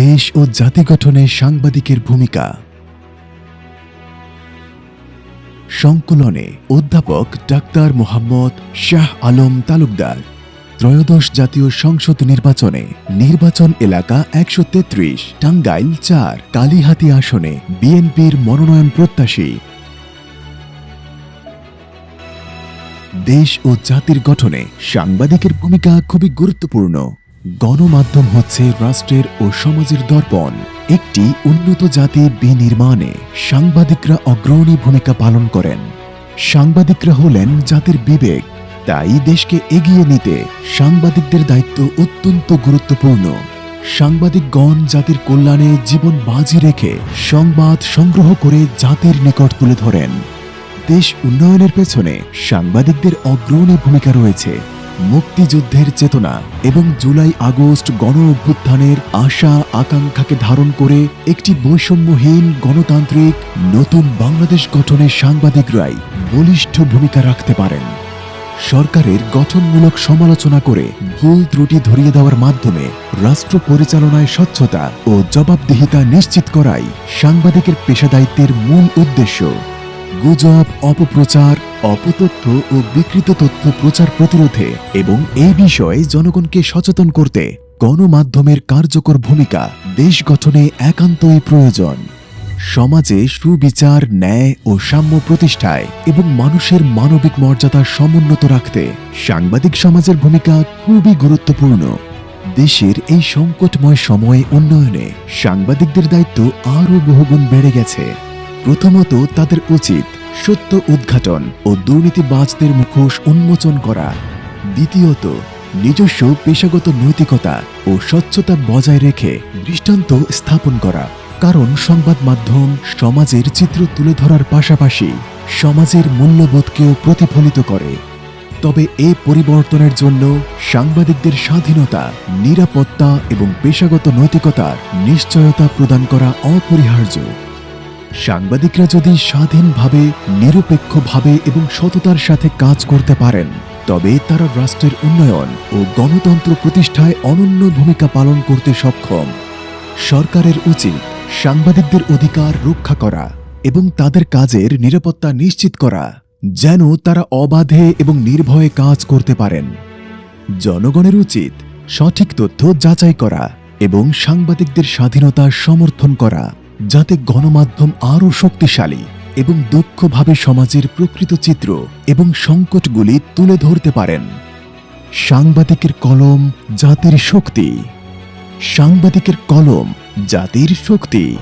দেশ ও জাতি গঠনে সাংবাদিকের ভূমিকা। সংকলনে অধ্যাপক ডাক্তার মোহাম্মদ শাহ আলম তালুকদার, ত্রয়োদশ জাতীয় সংসদ নির্বাচনে নির্বাচন এলাকা একশো তেত্রিশ, টাঙ্গাইল চার, কালীহাতি আসনে বিএনপির মনোনয়ন প্রত্যাশী। দেশ ও জাতির গঠনে সাংবাদিকের ভূমিকা খুবই গুরুত্বপূর্ণ। গণমাধ্যম হচ্ছে রাষ্ট্রের ও সমাজের দর্পণ। একটি উন্নত জাতি বিনির্মাণে সাংবাদিকরা অগ্রণী ভূমিকা পালন করেন। সাংবাদিকরা হলেন জাতির বিবেক, তাই দেশকে এগিয়ে নিতে সাংবাদিকদের দায়িত্ব অত্যন্ত গুরুত্বপূর্ণ। সাংবাদিকগণ জাতির কল্যাণে জীবন বাজি রেখে সংবাদ সংগ্রহ করে জাতির নিকট তুলে ধরেন। দেশ উন্নয়নের পেছনে সাংবাদিকদের অগ্রণী ভূমিকা রয়েছে। মুক্তিযুদ্ধের চেতনা এবং জুলাই আগস্ট গণ অভ্যুত্থানের আশা আকাঙ্ক্ষাকে ধারণ করে একটি বৈষম্যহীন গণতান্ত্রিক নতুন বাংলাদেশ গঠনে সাংবাদিকরাই বলিষ্ঠ ভূমিকা রাখতে পারেন। সরকারের গঠনমূলক সমালোচনা করে ভুল ত্রুটি ধরিয়ে দেওয়ার মাধ্যমে রাষ্ট্র পরিচালনায় স্বচ্ছতা ও জবাবদিহিতা নিশ্চিত করাই সাংবাদিকের পেশাদায়িত্বের মূল উদ্দেশ্য। গুজব, অপপ্রচার, অপতথ্য ও বিকৃত তথ্য প্রচার প্রতিরোধে এবং এই বিষয়ে জনগণকে সচেতন করতে গণমাধ্যমের কার্যকর ভূমিকা দেশ গঠনে একান্তই প্রয়োজন। সমাজে সুবিচার, ন্যায় ও সাম্য প্রতিষ্ঠায় এবং মানুষের মানবিক মর্যাদা সমুন্নত রাখতে সাংবাদিক সমাজের ভূমিকা খুবই গুরুত্বপূর্ণ। দেশের এই সংকটময় সময়ে উন্নয়নে সাংবাদিকদের দায়িত্ব আরও বহুগুণ বেড়ে গেছে। প্রথমত তাদের উচিত সত্য উদ্ঘাটন ও দুর্নীতিবাজদের মুখোশ উন্মোচন করা। দ্বিতীয়ত, নিজস্ব পেশাগত নৈতিকতা ও স্বচ্ছতা বজায় রেখে দৃষ্টান্ত স্থাপন করা। কারণ সংবাদ মাধ্যম সমাজের চিত্র তুলে ধরার পাশাপাশি সমাজের মূল্যবোধকেও প্রতিফলিত করে। তবে এ পরিবর্তনের জন্য সাংবাদিকদের স্বাধীনতা, নিরাপত্তা এবং পেশাগত নৈতিকতার নিশ্চয়তা প্রদান করা অপরিহার্য। সাংবাদিকরা যদি স্বাধীনভাবে, নিরপেক্ষভাবে এবং সততার সাথে কাজ করতে পারেন, তবে তারা রাষ্ট্রের উন্নয়ন ও গণতন্ত্র প্রতিষ্ঠায় অনন্য ভূমিকা পালন করতে সক্ষম। সরকারের উচিত সাংবাদিকদের অধিকার রক্ষা করা এবং তাদের কাজের নিরাপত্তা নিশ্চিত করা, যেন তারা অবাধে এবং নির্ভয়ে কাজ করতে পারেন। জনগণের উচিত সঠিক তথ্য যাচাই করা এবং সাংবাদিকদের স্বাধীনতা সমর্থন করা। যাতে গণমাধ্যম আরও শক্তিশালী এবং দক্ষভাবে সমাজের প্রকৃত চিত্র এবং সংকটগুলি তুলে ধরতে পারেন। সাংবাদিকের কলম, জাতির শক্তি। সাংবাদিকের কলম, জাতির শক্তি।